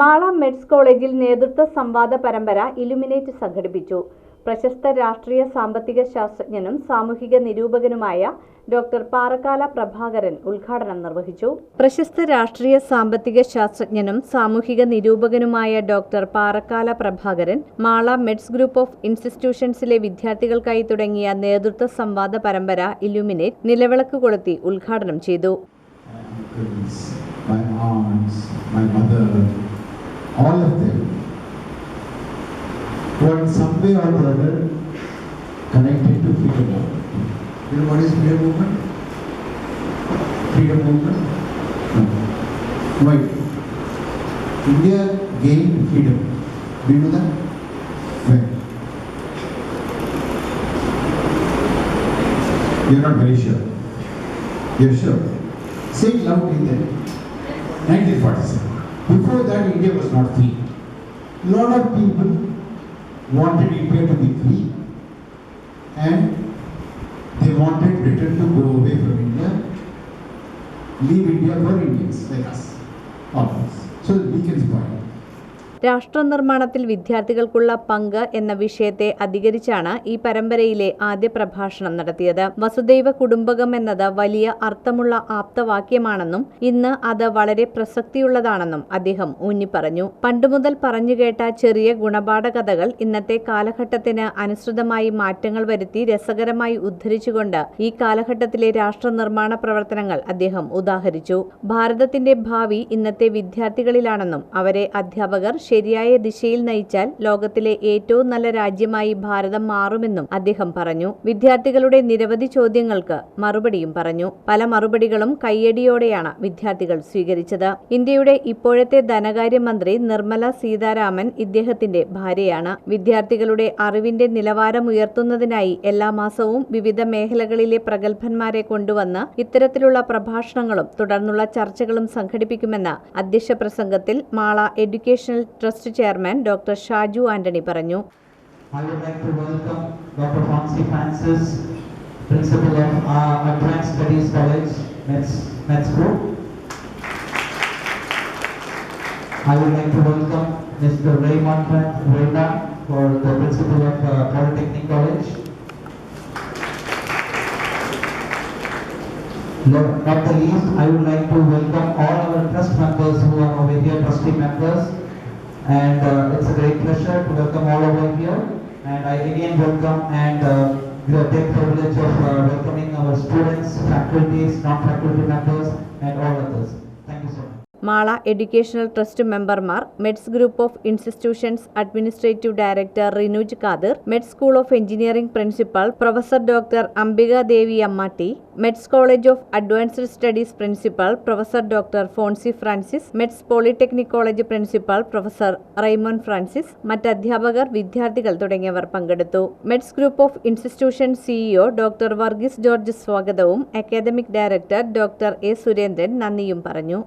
Mala meds കോളേജിൽ നേതൃത്വ സംവാദ പരമ്പര ഇലുമിനേറ്റ് സംഘടിപ്പിച്ചു. പ്രശസ്ത രാഷ്ട്രീയ സാമ്പത്തിക ശാസ്ത്രജ്ഞനും സാമൂഹിക നിരൂപകനുമായ ഡോക്ടർ പാറക്കാല പ്രഭാകരൻ ഉദ്ഘാടനം നിർവഹിച്ചു. പ്രശസ്ത രാഷ്ട്രീയ സാമ്പത്തിക ശാസ്ത്രജ്ഞനും സാമൂഹിക നിരൂപകനുമായ doctor Parakala Prabhakaran Mala Meds group of ഇൻസ്റ്റിറ്റ്യൂഷൻസിലെ വിദ്യാർത്ഥികൾക്കായി തുടങ്ങിയ നേതൃത്വ സംവാദ പരമ്പര ഇലുമിനേറ്റ് നിലവിളക്ക് കൊളുത്തി ഉദ്ഘാടനം ചെയ്തു. My aunts, my mother, all of them were in some way or the other connected to freedom movement. You know what is freedom movement? Freedom movement? No. Why? India gained freedom. Do you know that? When? You're not very sure. You're sure? Say it loudly then. 1947. Before that, India was not free. A lot of people wanted India to be free and they wanted Britain to go away from India, leave India for Indians like us, all of us. So the Beacon's point. രാഷ്ട്രനിർമ്മാണത്തിൽ വിദ്യാർത്ഥികൾക്കുള്ള പങ്ക് എന്ന വിഷയത്തെ അധികരിച്ചാണ് ഈ പരമ്പരയിലെ ആദ്യ പ്രഭാഷണം നടത്തിയത്. വസുദൈവ കുടുംബകം എന്നത് വലിയ അർത്ഥമുള്ള ആപ്തവാക്യമാണെന്നും ഇന്ന് അത് വളരെ പ്രസക്തിയുള്ളതാണെന്നും അദ്ദേഹം ഊന്നിപ്പറഞ്ഞു. പണ്ടുമുതൽ പറഞ്ഞുകേട്ട ചെറിയ ഗുണപാഠ കഥകൾ ഇന്നത്തെ കാലഘട്ടത്തിന് അനുസൃതമായി മാറ്റങ്ങൾ വരുത്തി രസകരമായി ഉദ്ധരിച്ചുകൊണ്ട് ഈ കാലഘട്ടത്തിലെ രാഷ്ട്രനിർമ്മാണ പ്രവർത്തനങ്ങൾ അദ്ദേഹം ഉദാഹരിച്ചു. ഭാരതത്തിന്റെ ഭാവി ഇന്നത്തെ വിദ്യാർത്ഥികളിലാണെന്നും അവരെ അധ്യാപകർ ശരിയായ ദിശയിൽ നയിച്ചാൽ ലോകത്തിലെ ഏറ്റവും നല്ല രാജ്യമായി ഭാരതം മാറുമെന്നും അദ്ദേഹം പറഞ്ഞു. വിദ്യാർത്ഥികളുടെ നിരവധി ചോദ്യങ്ങൾക്ക് മറുപടിയും പറഞ്ഞു. പല മറുപടികളും കയ്യടിയോടെയാണ് വിദ്യാർത്ഥികൾ സ്വീകരിച്ചത്. ഇന്ത്യയുടെ ഇപ്പോഴത്തെ ധനകാര്യമന്ത്രി നിർമ്മല സീതാരാമൻ ഇദ്ദേഹത്തിന്റെ ഭാര്യയാണ്. വിദ്യാർത്ഥികളുടെ അറിവിന്റെ നിലവാരം ഉയർത്തുന്നതിനായി എല്ലാ മാസവും വിവിധ മേഖലകളിലെ പ്രഗത്ഭന്മാരെ കൊണ്ടുവന്ന് ഇത്തരത്തിലുള്ള പ്രഭാഷണങ്ങളും തുടർന്നുള്ള ചർച്ചകളും സംഘടിപ്പിക്കുമെന്ന് അധ്യക്ഷ പ്രസംഗത്തിൽ Mala educational Trust chairman doctor Shaju Antony പറഞ്ഞു I would like to welcome Dr. Fonsi Francis, Principal of uh, Advanced Studies College, Mets, Mets Group. I would like to welcome Mr. Raymond Reyna for the Principal of uh, Polytechnic College. No- Not the least, I would like to to welcome all over here. And I again welcome and uh, we have take privilege of uh, welcoming our students, faculties, non-faculty members and all others. Thank you so much. Mala educational trust മെമ്പർമാർ Meds group of institutions administrative director Rinuj Khader Med school of engineering principal professor doctor Ambika Devi Ammatti Meds college of advanced studies principal professor doctor Fonsy Francis Meds polytechnic college principal professor Raimon Francis മറ്റ് അധ്യാപകർ വിദ്യാർത്ഥികൾ തുടങ്ങിയവർ പങ്കെടുത്തു. Meds group of institution CEO doctor Varghese George സ്വാഗതവും academic director doctor A Surendran നന്ദിയും പറഞ്ഞു.